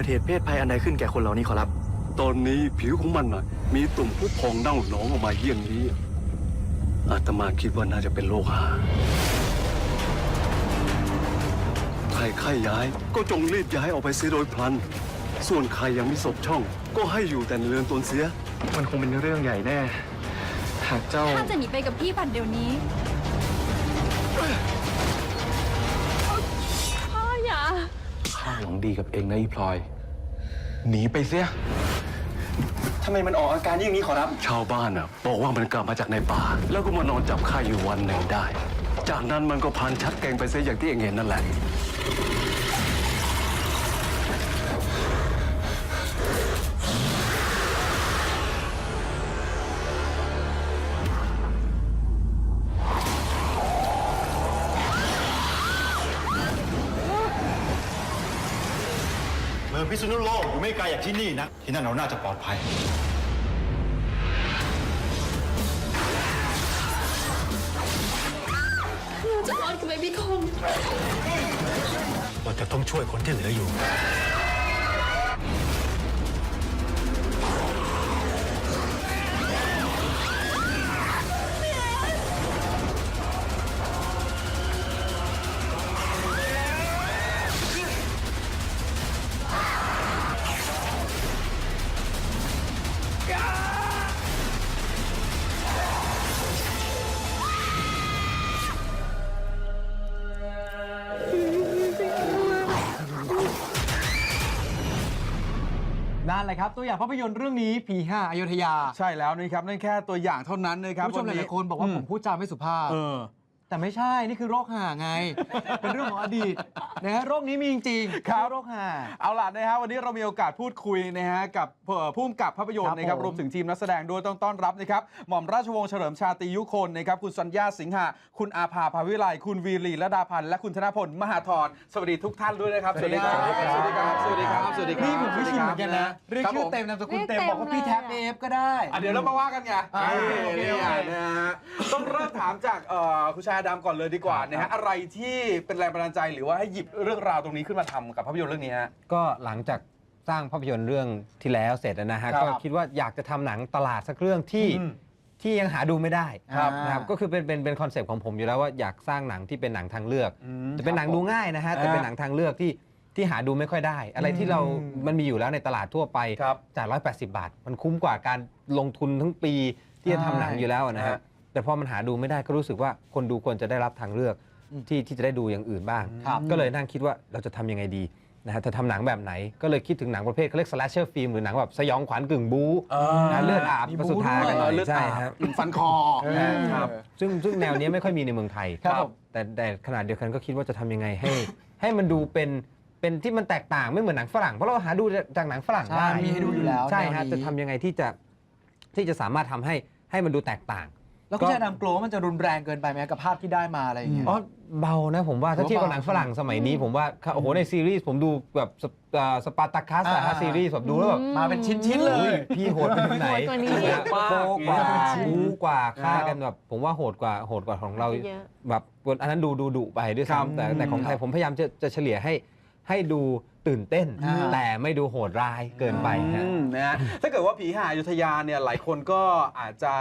คิดว่าเกิดเหตุเพศภัยอันใดขึ้นแก่คนเหล่านี้ขอรับ ตอนนี้ผิวของมันน่ะ มีตุ่มผู้พองเน่าหนองออกมาเยี่ยงนี้ อาตมาคิดว่าน่าจะเป็นโรคหาใครไข้ย้ายก็จงรีบย้ายออกไปเสียโดยพลัน ส่วนใครยังมีศพช่อง ก็ให้อยู่แต่ในเรือนตนเสีย มันคงเป็นเรื่องใหญ่แน่ หากเจ้าข้าจะหนีไปกับพี่พันเดี๋ยวนี้ หวังดีกับเองนะอีพลอย หนีไปเสีย ทำไมมันออกอาการอย่างนี้ขอรับ ชาวบ้านน่ะบอกว่ามันกลับมาจากในป่า แล้วก็มานอนจับข้าอยู่วันหนึ่งได้ จากนั้นมันก็พันชักแกงไปเสียอย่างที่เองเห็นนั่นแหละ พิษณุโลกอยู่ไม่ไกลจากที่นี่นะ ที่นั่นเราน่าจะปลอดภัย เราจะรอดกับไอ้พี่คง เราจะต้องช่วยคนที่เหลืออยู่ นั่นแหละครับตัวอย่างภาพยนตร์เรื่องนี้ผีห้าอยุธยา ใช่แล้วนะครับนั่นแค่ตัวอย่างเท่านั้นนะครับคุณผู้ชมหลายๆคนบอกว่าผมพูดจาไม่สุภาพเออ แต่ไม่ใช่นี่คือโรคห่าไง เป็นเรื่องของอดีตนะฮะโรคนี้มีจริงๆครับโรคห่า เอาล่ะนะฮะวันนี้เรามีโอกาสพูดคุยนะฮะกับเอ่อผู้กำกับภาพยนตครัร์บนะครับผมรวมถึงทีมนักแสดงด้วยต้องต้อนรับนะครับหม่อมราชวงศ์เฉลิมชาตรียุคนนะครับคุณสัญญาสิงหะคุณอาภาภาวิไลคุณวีรีละดาพันธ์และคุณธนพลมหาธรสวัสดีทุกท่านด้วยนะครับสวัสดีครับสวัสดีครับสวัสดีครับสวัสดีครับนี่ผมไม่ชินเหมือนกันนะเรียกครับชื่อผมเต็มนามสกุลเต็มเรียกเต็มบอกว่าพี่แท็บเลยเออะฟก็ได้อะเดี๋ยวเรามาว่ากันไงอ่าโอเคนี่โอเคนะฮะต้องเริ่มถามจากเอ่อคุณชายดำก่อนเลยดีกว่านะฮะอะไรที่เป็นแรงบันดาลใจหรือว่าให้หยิบเรื่องราวตรงนี้ขึ้นมาทำกับภาพยนตร์เรื่องนี้ฮะ ก็หลังจากสร้างภาพยนตร์เรื่องที่แล้วเสร็จนะฮะครับก็คิดว่าอยากจะทำหนังตลาดสักเรื่องที่อืมที่ยังหาดูไม่ได้ครับนะครับก็คือเป็นเป็นเป็นคอนเซปต์ของผมอยู่แล้วว่าอยากสร้างหนังที่เป็นหนังทางเลือก อืมจะเป็นหนังดูง่ายนะฮะแต่เป็นหนังทางเลือกที่ที่หาดูไม่ค่อยได้ อะไรที่เรามันมีอยู่แล้วในตลาดทั่วไปครับจ่าย180 บาท มันคุ้มกว่าการลงทุนทั้งปีที่จะทำหนังอยู่แล้วนะใช่ฮะ แต่พอมันหาดูไม่ได้ก็รู้สึกว่าคนดูควรจะได้รับทางเลือกที่ที่จะได้ดูอย่างอื่นบ้างครับก็เลยนั่งคิดว่าเราจะทำยังไงดีนะฮะจะทำหนังแบบไหนก็เลยคิดถึงหนังประเภทเขาเรียก slasher film หรือหนังแบบสยองขวัญกึ่งบู๊นะเลือดอาบมีประบู๊สุดท้ายกันหน่อยเลือดใช่อาบครับฟันคอครับซึ่งซึ่งแนวนี้ไม่ค่อยมีในเมืองไทย ครับผมแต่แต่ขนาดเดียวกันก็คิดว่าจะทำยังไงให้ ให้มันดูเป็นเป็นที่มันแตกต่างไม่เหมือนหนังฝรั่งเพราะเราหาดูจากหนังฝรั่งใช่ได้มีให้ดูอยู่แล้วใช่แนวฮะนี้ จะทำยังไงที่จะที่จะสามารถทำให้ให้มันดูแตกต่าง แล้วคุณชายดำกลัวว่ามันจะรุนแรงเกินไปไหมกับภาพที่ได้มาอะไรอย่างเงี้ย อ๋อเบานะผมว่าถ้าถืเทียอบว่ากับหนังฝรั่งสมัยนี้ ผมว่าโอ้โหในซีรีส์ผมดูแบบสปาร์ตาคัสอ่าอะซีรีส์แบบดูแล้วแบบมาเป็นชิ้นๆเลอุ้ยยพี่โหดไปถึงไหนโหดกว่านี้นะโป๊กว่าเป็นชิ้นบู๊กว่าฆ่าครับกันแบบผมว่าโหดกว่าโหดกว่าของเราเยอะแบบอันนั้นดูดูดุไปด้วยครับ ซ้ำแต่แต่ของไทยผมพยายามจะจะเฉลี่ยให้ให้ดู ตื่นเต้น อ่า แต่ไม่ดูโหดร้ายเกินไปฮะ อืมนะฮะถ้าเกิดว่าผีหาอยุธยาเนี่ยหลายคนก็อาจจะ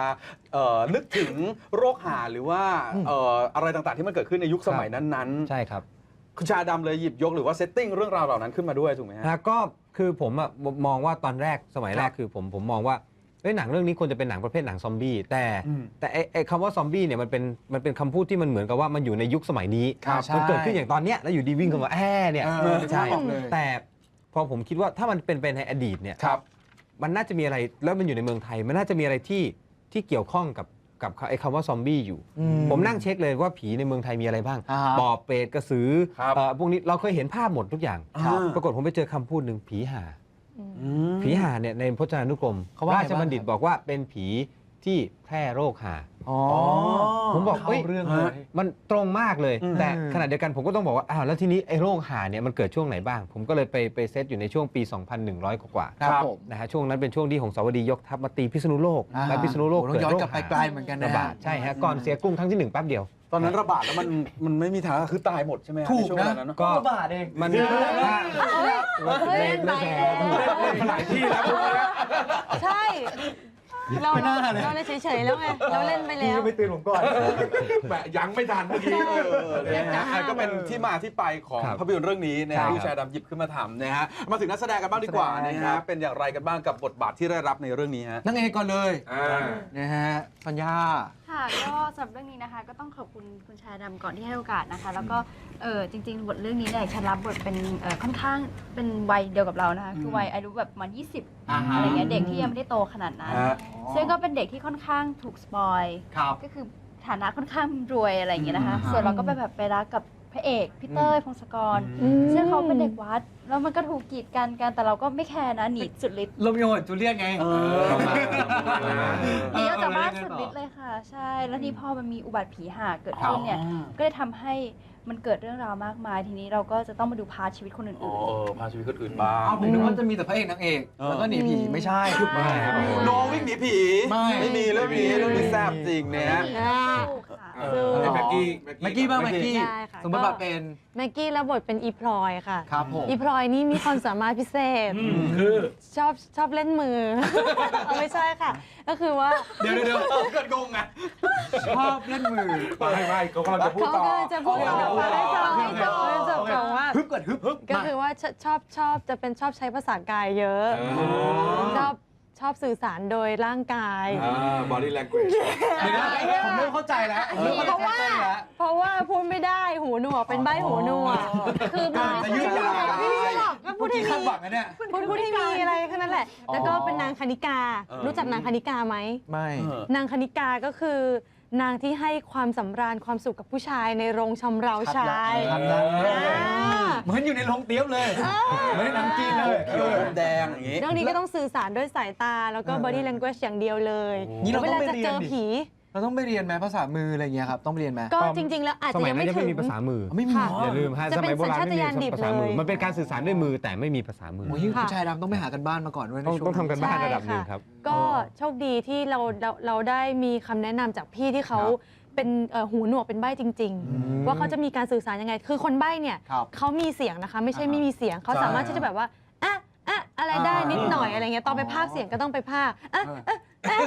เอ่อนึกถึงโรคหาหรือว่าเอ่ออะไรต่างๆที่มันเกิดขึ้นในยุคสมัยนั้นใช่ครับ ๆ คุณชาดำเลยหยิบยกหรือว่าเซตติ้งเรื่องราวเหล่านั้นขึ้นมาด้วยถูกไหมฮะนะก็คือผมอะมองว่าตอนแรกสมัยแรครักบคือผมผมมองว่า เอ้ยหนังเรื่องนี้ควรจะเป็นหนังประเภทหนังซอมบี้แต่อืมแต่ไอ้ไอ้คำว่าซอมบี้เนี่ยมันเป็นมันเป็นคำพูดที่มันเหมือนกับว่ามันอยู่ในยุคสมัยนี้ครับใช่มันเกิดขึ้นอย่างตอนเนี้ยแล้วอยู่ดีวิ่งเข้ามาแอ่เนี่ยเออไม่ใช่ออกเลย แต่พอผมคิดว่าถ้ามันเป็นไปในอดีตเนี่ย ครับ มันน่าจะมีอะไรแล้วมันอยู่ในเมืองไทย มันน่าจะมีอะไรที่ที่เกี่ยวข้องกับกับไอ้คำว่าซอมบี้อยู่ อืมผมนั่งเช็คเลยว่าผีในเมืองไทยมีอะไรบ้างอ่าฮะปอบเปรตกระสือครับเอ่อพวกนี้เราเคยเห็นภาพหมดทุกอย่าง ครับ ปรากฏผมไปเจอคำพูดหนึ่งผีห่า ผีห่าเนี่ยในพจนานุกรมเขาว่าไงราชบัณฑิตบ้างครับบอกว่าเป็นผีที่แพร่โรคห่าอ๋อผมบอกเข้าเอ้ยเรื่องเลยมันตรงมากเลยอืมแต่ขณะเดียวกันผมก็ต้องบอกว่าอ้าวแล้วทีนี้ไอ้โรคห่าเนี่ยมันเกิดช่วงไหนบ้าง ผมก็เลยไปไปเซตอยู่ในช่วงปี 2,100 กว่าๆครับผมนะฮะช่วงนั้นเป็นช่วงที่หงสาวดียกทัพมาตีพิษณุโลกอ่าและพิษณุโลกโอ้โหเกิดย้อนโรคกลับไปหาไกลเหมือนกันนะระบาดใช่ฮะก่อนเสียกรุงครั้งที่หนึ่งแป๊บเดียว ตอนนั้นระบาดแล้วมันมันไม่มีทางคือตายหมดใช่ไหมฮะถูกในช่วงเวนะลานั้นเนอะก็ระบาดเอง มันเฮ้ยมันไปแล้ว เล่นมาหลายที่แล้วพวกนี้ใช่ เราไม่น่าเลย เราเลยเฉยๆแล้วไง เราเล่นไปพี่แล้ว ก็ไปเตือนผมก่อน แหมยังไม่ทันเมื่อกี้ เออนะฮะอะก็เป็นที่มาที่ไปของครับภาพยนตร์เรื่องนี้นะครัฮะบที่ชายดำหยิบขึ้นมาทำนะฮะมาถึงนักแสดงกันบ้างดีกว่านักแสดงนะครัฮะบ เป็นอย่างไรกันบ้างกับบทบาทที่ได้รับในเรื่องนี้ฮะนั่งเอกก่อนเลยอ่า นะฮะสัญญา ค่ะก็สำหรับเรื่องนี้นะคะ ก็ต้องขอบคุณคุณชายดำก่อนที่ให้โอกาสนะคะ แล้วก็เออจริง ๆ บทเรื่องนี้เนี่ยฉันรับบทเป็นเออค่อนข้างเป็นวัยเดียวกับเรานะคะ คือวัยอายุแบบประมาณ20 อ่าฮะ อะไรเงี้ยเด็กที่ยังไม่ได้โตขนาดนั้น ฮะซึ่งก็เป็นเด็กที่ค่อนข้างถูกสปอย ครับ ก็คือฐานะค่อนข้างรวยอะไรอย่างเงี้ยนะคะ อืม ส่วนเราก็ไปแบบไปรักกับ พระเอกพี่เต้ยพงศกรอืมซึ่งเขาเป็นเด็กวัด แล้วมันก็ถูกกีดกันกันแต่เราก็ไม่แคร์นะหนีสุดฤทธิ์โรมิโอกับจูเลียตไงหนีออกจากบ้านสุดฤทธิ์เลยค่ะ ใช่ แล้วนี่พอมันมีอุบัติผีหาเกิดขึ้นเนี่ย ก็เลยทำให้มันเกิดเรื่องราวมากมาย ทีนี้เราก็จะต้องมาดูพาร์ทชีวิตคนอ๋ออื่นเออพาชีวิตคนอื่นบ้าง เอาผมนึกว่าจะมีแต่พระเอกนางเอกเออ แล้วก็หนีผีไม่ใช่ ไม่ครับ โนวิ่งหนีผี ไม่ ไม่มีเรื่องนี้เรื่องนี้แซ่บจริงเนี่ยๆสู้ค่ะ เออ แม็กกี้แม็กกี้บ้างแม็กกี้ ได้ค่ะ สมมติแบบเป็น แม็กกี้แล้วบทเป็นอีพลอยค่ะ ครับผม อีพลอยนี่มีความสามารถพิเศษคือ ชอบชอบเล่นมือ เอาไม่ใช่ค่ะ ก็คือว่าเดี๋ยวเดี๋ยวเกิดงงอะชอบเล่นมือ ไม่ไม่เขากำลังจะพูดเขาต่อ ก็จะพูดต่อมาให้จบให้จบให้จบก่อนว่า ฮึบก่อนฮึบฮึบก็คือว่าชชอบชอบจะเป็นชอบใช้ภาษากายเยอะ ชอบ ชอบสื่อสารโดยร่างกาย บอดี้แลง g e เดี๋ยวนะผมเริ่มเข้าใจแล้วผมเริ่มเข้าใจเพราะว่าเต้นแล้ว เพราะว่าพูดไม่ได้หูหนวกเป็นใบหูหนวกคือมันจะยืดยาวไม่ใช่หรอกก็พูเมื่ดอให้กี้มีคาดหวังนะเนี่ย พูดพูดให้มีอะไรแค่นั้นแหละ แล้วก็เป็นนางคณิกา รู้จักนางคณิกาไหม ไม่ นางคณิกาก็คือ นางที่ให้ความสำราญความสุขกับผู้ชายในโรงชำเราชายชัดแล้วอ่าเหมือนอยู่ในโรงเตี้ยมเลยเหมือนในหนังจีนเลยเขียวอมแดงอย่างงี้เรื่องนี้ก็ต้องสื่อสารด้วยสายตาแล้วก็ body language อย่างเดียวเลยนี่เราเวต้อลางไปจะเรียนเจอดิ ผี เราต้องไปเรียนไหมภาษามืออะไรอย่างเงี้ยครับต้องไปเรียนไหมก็จริง ๆ แล้วอาจสจะมัยยังนั้นไม่ยังถึไม่ง มีภาษามือไม่มีค่ะเหรออย่าลืมฮะจะสเป็นมัยโบราณไม่มีสัญชาตญาณดิบภาษามือเลย มันเป็นการสื่อสารด้วยมือแต่ไม่มีภาษามือ โอ้ยคุณชายดำต้องไปหากันบ้านมาก่อนด้วยในต้องช่วต้องทำกันบ้านระดับหนึ่งใช่ครับ ก็โชคดีที่เราเราเราได้มีคำแนะนำจากพี่ที่เขาเป็นเอ่อหูหนวกเป็นใบ้จริง ๆ ว่าเขาจะมีการสื่อสารยังไง คือคนใบ้เนี่ยครับ เขามีเสียงนะคะ ไม่ใช่ไม่มีเสียงเขาใช่สามารถที่จะแบบว่าอะอะอะไรได้อ่านินิดหน่อยอะไรเงี้ยตอนไปพากย์เสียงก็ต้องไปพากย์อะอะ อะ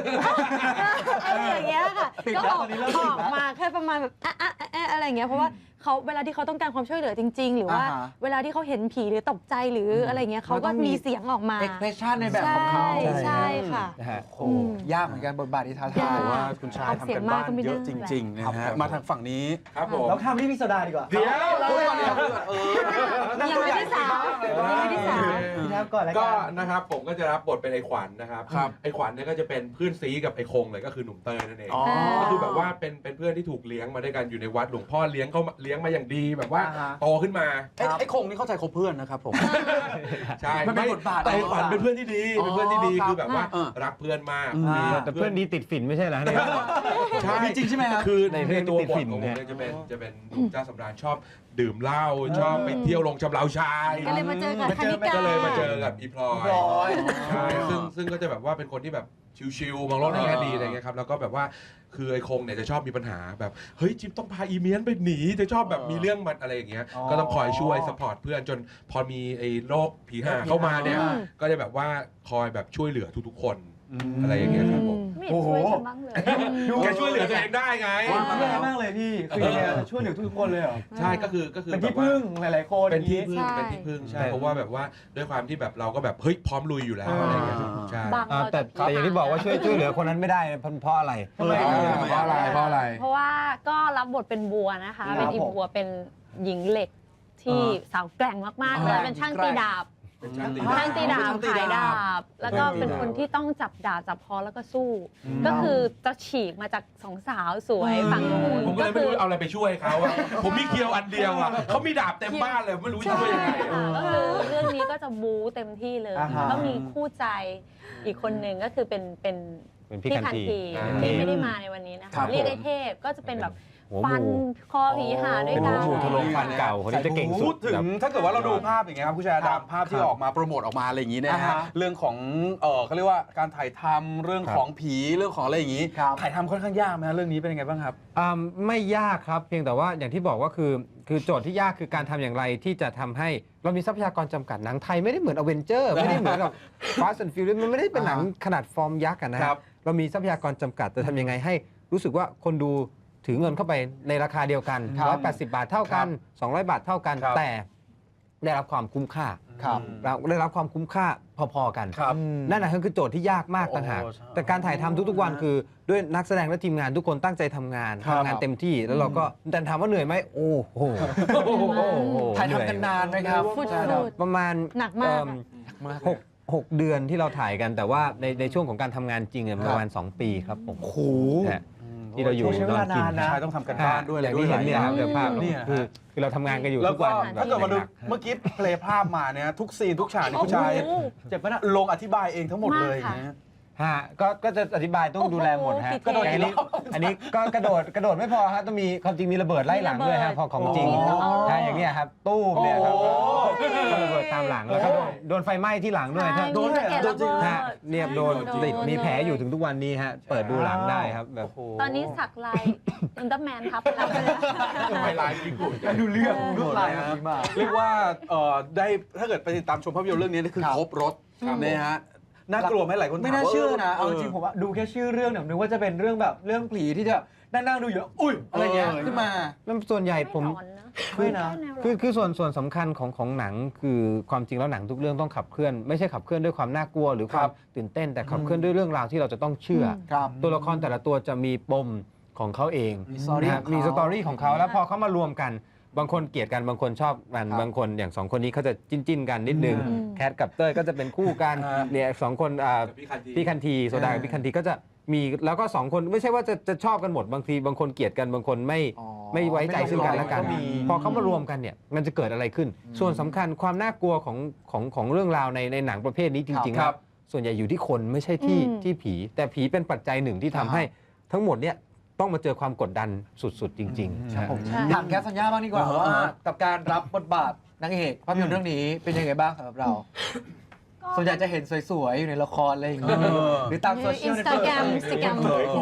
อะไรอย่างเงี้ยค่ะ ก็ออกอนนี้เริ่มอกมาแค่ประมาณแบบอะอะอะอะอะไรอย่างเงี้ยเพราะว่า เขาเวลาที่เขาต้องการความช่วยเหลือจริง ๆ หรือว่าอ่าฮะ เวลาที่เขาเห็นผีหรือตกใจหรืออะไรเงี้ยเขามันต้ก็องมีมีเสียงออกมา เอ็กเพรสชันในแบบของเขาใช่ใช่ค่ะ นะฮะ โอ้โหยากเหมือนกันบทบาทที่ท้าทายยากแต่ว่าคุณชายออกเสีทำยกังนมากบ้านก็ไม่เยอะได้จริงๆนะครัฮะบมาทางฝั่งนี้ ครับผม เราข้ามพี่พิสดาดีกว่าเดี๋ยวเราพูดเลยก่อนเดี๋ยวพูดก่อนเออนั่งยังตัวไม่ใหญ่ได้สาวบ้างเลยยังไม่ได้สาว พี่แทบก่อนแล้วก็กันนะครับผมก็จะรับบทเป็นไอ้ขวัญนะครับครับ ไอ้ขวัญเนี่ยก็จะเป็นเพื่อนซีกับไอ้คงเลยก็คือหนุ่มเตยนั่นเองอ๋อ ก็คือแบบว่าเป็นเป็นเพื่อนที่ถูกเลี้ยงมาด้วยกันอยู่ในวัดหลวงพ่อเลี้ยงเขามาเลี้ยงมาอย่างดีแบบว่าอ่าฮะ โตขึ้นมาไอ้ไอ้คงนี่เข้าใจคบเพื่อนนะครับผม ใช่มันเป็นบทบาทแต่ไอ้ขวัญเป็นเพื่อนที่ดีเป็นเพื่อนที่ดีอ๋อครับคือแบบว่าเออรักเพื่อนมากอืม มีแต่เพื่อนดีติดฝิ่นไม่ใช่เหรอเนี่ย ใช่มีจริงใช่ไหมครับ คือในในเรื่องตัวติดบทฝิ่นของผมเนี่ยเนี่ยจะเป็นจะเป็นหนุ่มเจ้าสำราญชอบดื่มเหล้าชอบไปเที่ยวลงจำเราชาย ก็เลยมาเจอกับคณิกา ก็เลยมาเจอกับอีพลอยพลอย ใช่ซึ่งซึ่งก็จะแบบว่าเป็นคนที่แบบชิวๆมองโลกในแง่ดีอะไรเงี้ยครับแล้วก็แบบว่า คือไอ้คงเนี่ยจะชอบมีปัญหาแบบเฮ้ยจิ๊บต้องพาอีเมียนไปหนีจะชอบแบบมีเรื่องมันอะไรอย่างเงี้ยอ๋อก็ต้องคอยช่วยสปอร์ตเพื่อนจนพอมีไอ้โรคผีห่าเข้ามาเนี่ย อืม ก็จะแบบว่าคอยแบบช่วยเหลือทุกๆคน อะไรอย่างเงี้ยครับผมไม่เห็นช่วยฉันบ้างเลยแกช่วยเหลือตัวเองได้ไงแย่มากเลยพี่คือยังไงอะช่วยเหลือทุกคนเลยเหรอ ใช่ก็คือก็คือเป็นที่แบบว่า พึ่งหลายๆคนเป็นที่อย่างงี้พึ่งใช่เป็นที่พึ่งใช่ใช่เพราะว่าแบบว่าด้วยความที่แบบเราก็แบบเฮ้ยพร้อมลุยอยู่แล้วอ่าอะไรอย่างเงี้ยใช่ บางอ่าเราแต่จะแต่อย่างที่บอกว่าช่วยช่วยเหลือคนนั้นไม่ได้เพราะเพราะอะไรทำไมเออเพราะอะไรเพราะอะไร เพราะว่าก็รับบทเป็นบัวนะคะครับเป็นอีผมบัวเป็นหญิงเหล็กที่อ่าสาวแกร่งมากๆเลยอ่าเป็นช่างแกร่ตีงดาบ เป็นช่างตีช่างตีดาบ ช่างตีขายดาดาบบแล้วก็เป็นคนที่ต้องจับดาบจับคอแล้วก็สู้ก็คือจะฉีกมาจากสองสาวสวยฝั่งนู้นผมก็เลยไม่คืรู้เอาอะไรไปช่วยเขาอะผมมีเคียวอันเดียวอะเขามีดาบเต็มบ้านเลยไม่รู้จะช่วยยังไงอะ ค่ะก็คือเรื่องนี้ก็จะบู๊เต็มที่เลย อ่าฮะ ก็มีคู่ใจอีกคนหนึ่งก็คือเป็นเป็น เป็นพี่พี่คันคันที ทีอ่า ที่ไม่ได้มาในวันนี้นะครัคะบเรียกผมไอ้เทพก็จะเป็นแบบหัวห ฟันมูคอผีหาด้วยเป็นกัหัวนหมูทะลวงฟันเก่าคนนี้จะเก่งสุพูดดถึแบงบถ้าเกิดว่าเราดูภาพอย่างเงี้ยครับผู้ชายครับดำภาพที่ครับออกมาโปรโมทออกมาอะไรอย่างงี้เนยนะอ่าฮะฮะเรื่องของเออเขาเรียกว่าการถ่ายทำเรื่องครับของผีเรื่องของอะไรอย่างงี้ครับ ถ่ายทำค่อนข้างยากไหมฮะเรื่องนี้เป็นยังไงบ้างครับ อ่าไม่ยากครับเพียงแต่ว่าอย่างที่บอกว่าคือ คือโจทย์ที่ยากคือการทำอย่างไรที่จะทำให้เรามีทรัพยากรจำกัดหนังไทยไม่ได้เหมือนอเวนเจอร์ไม่ได้เหมือนกับ Fast and Furious มันไม่ได้เป็นหนังขนาดฟอร์มยักษ์อะนะคครัรับบเรามีทรัพยากรจำกัดจะทำยังไงให้รู้สึกว่าคนดู ถือเงินเข้าไปในราคาเดียวกัน ครับ180 บาทเท่ากัน 200 บาทเท่ากัน ครับ แต่ได้รับความคุ้มค่าครับ เราได้รับความคุ้มค่าพอๆกัน ครับ นั่นนะคือโจทย์ที่ยากมากต่างหาก โอ้ใช่แต่การถ่ายทำทุกๆวันคือด้วยนักแสดงและทีมงานทุกคนตั้งใจทำงานครับ ทำงานเต็มที่แล้วเราก็แต่ถามว่าเหนื่อยไหมโอ้โหถ่ายทำกันนานไหมครับฟุดใช่ฟูดประมาณหนักมากอะเอิ่ หกหกเดือนที่เราถ่ายกันแต่ว่าในในช่วงของการทำงานจริงเนี่ยประมาณ 2 ปีครับผมโอ้โหฮะ ที่เราอยู่ใช้เวลานานนะ ใช่ต้องทำกันบ้านด้วยอย่างที่เห็นเนี่ยครับเดี๋ยวภาพเนี่ยคือ คือเราทำงานกันอยู่แล้วทุกก็วันถ้าเกิดมาดูหนักเมื่อกี้เพลย์ภาพมาเนี่ยทุกซีนทุกฉากนี่ผู้ชายโอ้โห เจ็บปะนะลงอธิบายเองทั้งหมดเลยอย่างเงี้ย ฮะก็ก็จะอธิบายต้องดูแลหมดฮะโอ้โหกระโดดกี่อันเทนี้อันนี้ก็กระโดดกระโดดไม่พอฮะต้องมีความจริงมีระเบิดไล่หลังด้วยฮะพอของจริงอ๋อใช่อย่างเนี้ยครับตู้มเนี่ยครับโอ้ก็ระเบิดตามหลังแล้วก็โดนโดนไฟไหม้ที่หลังด้วยใช่โดนมีสะเก็ดระเบิดฮะเนี่ยโดนโดนติดโดนมีแผลอยู่ถึงทุกวันนี้ฮะเปิดดูหลังได้ครับแบบ ตอนนี้สักลายอินเตอร์แมนทับแล้วไปเลยไปลายญี่ปุ่นดูเรื่องดูดูลาลายยนะนะมาก เรียกว่าเอ่อได้ถ้าเกิดไปติดตามชมภาพยนตร์เรื่องนี้นี่คือครับครบรถนะฮะ น่ากลัวไหมหลายคนไม่ถน่าว่เชื่อนะ เอาจอริงๆผมว่าดูแค่ชื่อเรื่องเนี่ยนึกว่าจะเป็นเรื่องแบบเรื่องผีที่จะนั่งๆดูอยู่แล้วอุ้ยอะไรเงี้ยเออขึ้นมา แล้วส่วนใหญ่ผม ไม่หลอนนะไม่นะแค่แนวหลอนคือคือส่วนส่วนสำคัญของของหนังคือความจริงแล้วหนังทุกเรื่องต้องขับเคลื่อน ไม่ใช่ขับเคลื่อนด้วยความน่ากลัว หรือความตื่นเต้นแต่ขับเคลื่อนด้วยเรื่องราวที่เราจะต้องเชื่ออครับตัวละครแต่ละตัวจะมีปมของเขาเองมี story นะฮะของเขามีสตอรี่ของเขาแล้วพอเขามารวมกัน บางคนเกลียดกันบางคนชอบกันครับบางคนอย่างสองคนนี้เขาจะจิ้นจิ้นๆกันนิดนึงอืม แคทกับเต้ยก็จะเป็นคู่กันอ่า เนี่ยสองคนอ่า กับพี่คันที พี่คันทีโซดากับพี่คันทีก็จะมีแล้วก็สองคนไม่ใช่ว่าจะจะชอบกันหมดบางทีบางคนเกลียดกันบางคนไม่อ๋อไม่ไว้ใจซึ่งกันและกันก็มี พอเขามารวมกันเนี่ยมันจะเกิดอะไรขึ้นส่วนสำคัญความน่ากลัวของของของเรื่องราวในในหนังประเภทนี้จริงๆคครัรับบส่วนใหญ่อยู่ที่คนไม่ใช่ที่อืม ที่ผี แต่ผีเป็นปัจจัยหนึ่งที่ทำให้ทั้งหมดเนี่ย ต้องมาเจอความกดดันสุดๆ จริงๆครับผมใช่ถามแคสสัญญาบ้างดีกว่าเออว่ากับการรับบทบาทนางเอกภาพยนตร์เรื่องนี้เป็นยังไงบ้างสำหรับเรา ส่วนใหญ่จะเห็นสวยๆ อยู่ในละครอะไรอย่างเงี้ยเออหรือตามโซเชียลอินสตาแกรมอินสตาแกรม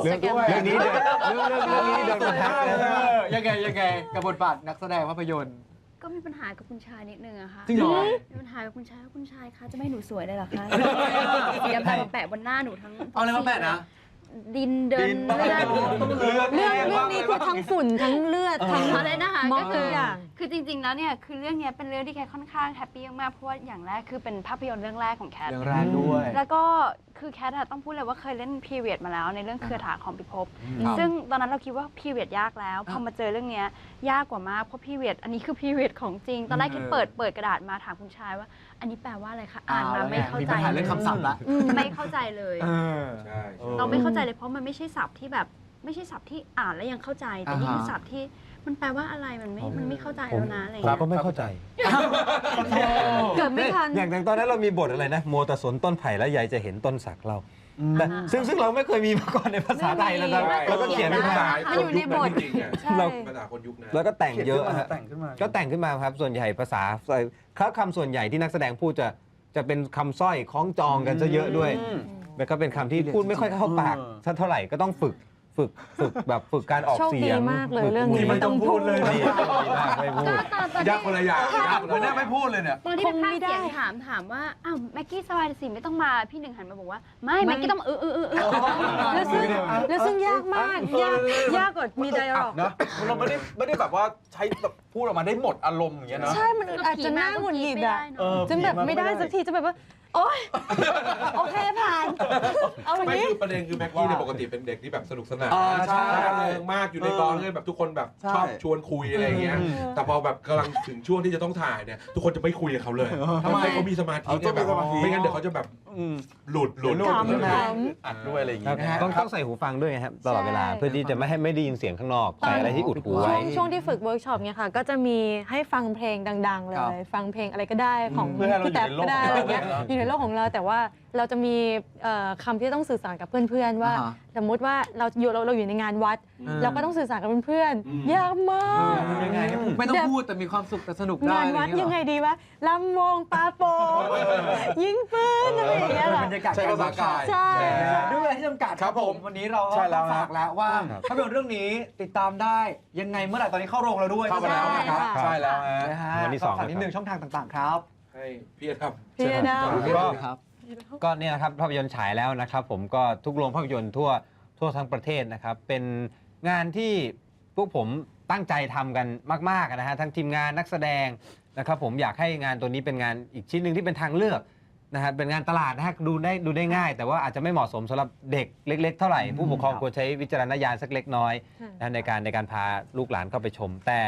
เรื่องเรื่องนี้เดินเรื่องเรื่องเรื่องนี้เดินมาทักเลยนะเออยังไงยังไงกับบทบาทนักแสดงภาพยนตร์ก็มีปัญหากับคุณชายนิดนึงอะค่ะจริงเหรอมีปัญหากับคุณชายว่าคุณชายคะจะไม่ให้หนูสวยเลยเหรอคะสีดำๆมาแปะบนหน้าหนูทั้งเอาอะไรมาแปะนะ ดินเดินดินเลือดเลือดเรื่องเรื่องนี้คือทั้งฝุ่นทั้งเลือดทั้งเอาเลยนะคะมอก็งคืทุอกอย่างคือจริง ๆ แล้วเนี่ยคือเรื่องเนี้ยเป็นเรื่องที่แคทค่อนข้างแฮปปี้มากๆเพราะว่าอย่างแรกคือเป็นภาพยนตร์เรื่องแรกของแคทเรื่องแรกด้วยแล้วก็ คือแคทอะต้องพูดเลยว่าเคยเล่นพีเรียดมาแล้ว ในเรื่องเครือถาของพิภพ ครับซึ่งตอนนั้นเราคิดว่าพีเรียดยากแล้ว พอมาเจอเรื่องเนี้ยยากกว่ามากเพราะพีเรียดอันนี้คือพีเรียดของจริง ตอนแรกคิดเปิดเปิดกระดาษมาถามคุณชายว่า อันนี้แปลว่าอะไรคะอ่านมาไม่เข้ามีใจปัญหาเรื่องคำศัพท์ละอืมไม่เข้าใจเลย เออ ใช่ เราไม่เข้าใจเลยเพราะมันไม่ใช่ศัพท์ที่แบบไม่ใช่ศัพท์ที่อ่านแล้วยังเข้าใจ แต่นี่อ่าฮะคือศัพท์ที่ มันแปลว่าอะไรมันไม่มันไม่เข้าใจแล้วนะอะไรอย่างผมเงี้ยก็ไม่เข้าใจ เกิดไม่ทัน อย่างอย่างตอนนั้นเรามีบทอะไรนะโมตสนต้นไผ่และยายจะเห็นต้นสักเราแต่อ่า ซึ่งซึ่งเราไม่เคยมีมาก่อนในภาษาไทยแล้วนะไม่มีแล้วก็เขียนไม่ขึ้นมีมามันอยู่ในบทจริงๆอะใช่ เรา ภาษาคนยุคนั้น แล้วก็แต่งเยอะขีนขึ้นมาฮะแต่งขึ้นมาก็แต่งขึ้นมาครับส่วนใหญ่ภาษาครับคำส่วนใหญ่ที่นักแสดงพูดจะจะเป็นคำสร้อยคล้องจองกันซะเยอะด้วยอืม แล้วก็เป็นคำที่พูดไม่ค่อยเข้าปากเออสักเท่าไหร่ก็ต้องฝึก ฝึกฝึกแบบฝึกการออกโชคเสีดียงมากเลยฝึกเรื่องนี้พูไม่ต้องพูดเลยดีดีมากไม่พูดก็ตอนตอนยากที่คนละอย่างยากคนวัละนอนี้ย่างไม่พูดเลยเนี่ย ตอนที่คเป็งนภาคไม่ได้เสียงถามถามว่าอ้าวแม็กกี้สบายสิไม่ต้องมาพี่หนึ่งหันมาบอกว่าไม่ แม็กกี้ต้องเออเออเออเออแล้วซึ่งแล้วซึ่งยากมากยากยากกว่ามีไดอะล็อกเนอะเราไม่ได้ไม่ได้แบบว่าใช้แบบพูดออกมาได้หมดอารมณ์อย่างเงี้ยเนาะใช่มันอาจจะน่าหงุดหงิดอะ เออ จนแบบไม่ได้สักทีจะแบบว่าโอ๊ยโอเคผ่าน เอาอย่างไม่นี้ คือประเด็นคือแม็กกี้เนี่ยปกติเป็นเด็กที่แบบสนุกสนานอ่าใช่ร่าเริงมากอยู่ในกองเลยแบบทุกคนแบบใช่ ชอบชวนคุยอะไรอย่างเงี้ยแต่พอแบบกำลังถึงช่วงที่จะต้องถ่ายเนี่ย ทุกคนจะไม่คุยกับเขาเลยทำไม ให้เขามีสมาธิเอาต้องมีสมาธิ ไม่งั้นเดี๋ยวเขาจะแบบอืม หลุดหลุดหลุดหลุด ขำเลยๆอัดด้วยอะไรอย่างครังี้บนะฮะ ต้องต้องใส่หูฟังด้วยไงครับตลอดเวลาใช่เพื่อที่จะไม่ให้ไม่ได้ยินเสียงข้างนอกใส่อะไรที่อุดหูช่ไว้วงช่วงที่ฝึกเวิร์กช็อปเนี่ยค่ะ ก็จะมีให้ฟังเพลงดัง ๆ เลครับย ฟังเพลงอะไรก็ได้ของเพื่อให้เราพี่แท็บอยู่ในโลกก็ได้อะไรเงี้ยของเรา อยู่ในโลกของเราแต่ว่าเราจะมีเอ่อคำที่ต้องสื่อสารกับเพื่อนๆ ว่า อ่าฮะสมมติว่าเราอยู่เราเราอยู่ในงานวัดอ่าเราก็ต้องสื่อสารกับเพื่อนๆยากมากทำยังไงไม่ต้องพูดแต่มีความสุขแต่สนุกได้งานอะไรวัดอยังไงเหรอ ดีวะลำวงปาโปงยิงปืนอะไรอย่างเงี้ยค่ะ บรรยากาศใช้ภาษากาย ใช่ ด้วยเวลาที่จำกัดครับผมวันนี้เราใช่แล้วต้องฝากแล้วว่าครับ ภาพยนตร์เรื่องนี้ติดตามได้ยังไงเมื่อไหร่ตอนนี้เข้าโรงแล้วด้วยเข้ามาแล้วนะครับ ใช่ใช่แล้วฮะ นะฮะวันที่สอง ฝากนิดนึงนะครับช่องทางต่างๆครับ ให้พี่เอ็ดครับพี่เอ็ดครับก็ครับก็เนี่ยนะครับภาพยนตร์ฉายแล้วนะครับ ผมก็ทุกโรงภาพยนตร์ทั่วทั่วทั้งประเทศนะครับ เป็นงานที่พวกผมตั้งใจทำกันมากๆนะฮะทั้งทีมงานนักแสดงนะครับ ผมอยากให้งานตัวนี้เป็นงานอีกชิ้นหนึ่งที่เป็นทางเลือกนะฮะเป็นงานตลาดนะฮะดูได้ดูได้ง่าย แต่ว่าอาจจะไม่เหมาะสมสำหรับเด็กเล็ก ๆ เท่าไหร่ผู้ปกครองควรใช้วิจารณญาณสักเล็กน้อยนะฮะในการในการพาลูกหลานเข้าไปชม แต่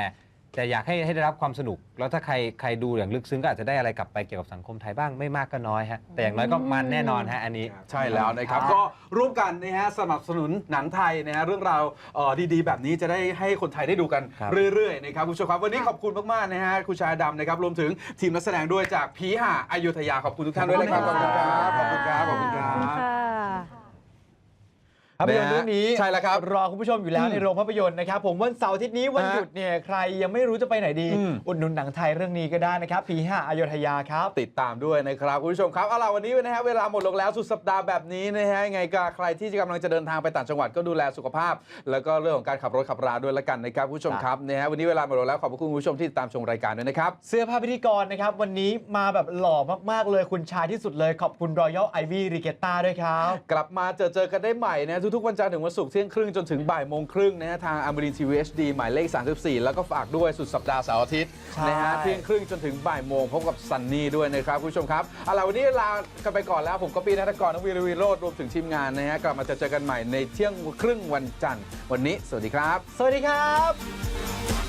แต่อยากให้ให้ได้รับความสนุก แล้วถ้าใครใครดูอย่างลึกซึ้งก็อาจจะได้อะไรกลับไปเกี่ยวกับสังคมไทยบ้างไม่มากก็น้อยฮะแต่อย่างน้อยก็มันแน่นอนฮะอันนี้ ใช่แล้วนะครับ ก็ร่วมกันนะฮะสนับสนุนหนังไทยนะฮะเรื่องราวเอ่อดีๆ แบบนี้จะได้ให้คนไทยได้ดูกันครับ เรื่อยๆนะครับคุณผู้ชมครับวันนี้ขอบคุณมากๆนะฮะคุณชายดำนะครับรวมถึงทีมนักแสดงด้วยจากผีห่าอยุธยาขอบคุณทุกท่านด้วยนะครับขอบคุณครับขอบคุณครับขอบคุณครัขอบคุณบ ค่ะ ภาพยนตร์เรื่องนี้ใช่แล้วครับรอคุณผู้ชมอยู่แล้วในโรงภาพยนตร์นะครับผมวันเสาร์อาทิตย์นี้วันฮะหยุดเนี่ยใครยังไม่รู้จะไปไหนดีอืมอุดหนุนหนังไทยเรื่องนี้ก็ได้นะครับผีห้าอโยธยาครับ ติดตามด้วยนะครับคุณผู้ชมครับเอาล่ะวันนี้นะฮะเวลาหมดลงแล้วสุดสัปดาห์แบบนี้นะฮะยังไงก็ใครที่กำลังจะเดินทางไปต่างจังหวัดก็ดูแลสุขภาพ แล้วก็เรื่องของการขับรถขับราด้วยละกันนะครับคุณผู้ชมครับนะฮะวันนี้เวลาหมดลงแล้วขอบพระคุณคุณผู้ชมที่ติดตามชมรายการด้วยนะครับเสื้อผ้าพิธีกรนะครับวันนี้มาแบบหล่อมากๆเลยคุณชายที่สุดเลยขอบคุณ Royal Ivy Regatta ด้วยครับกลับมาเจอเจอกันได้ใหม่นะทุกๆวันจันทร์ถึงวันศุกร์เที่ยงครึ่งจนถึงบ่ายโมงครึ่งนะฮะทางอมรินทีวีเอชดีหมายเลข 34 แล้วก็ฝากด้วยสุดสัปดาห์เสาร์อาทิตย์ใช่นะฮะเที่ยงครึ่งจนถึงบ่ายโมงพบกับซันนี่ด้วยนะครับคุณผู้ชมครับเอาล่ะวันนี้ลากันไปก่อนแล้วผมก็ปีนัทกรนวีรวีโรดรวมถึงทีมงานนะฮะกลับมาเจอเจอกันใหม่ในเที่ยงครึ่งวันจันทร์วันนี้ สวัสดีครับ สวัสดีครับ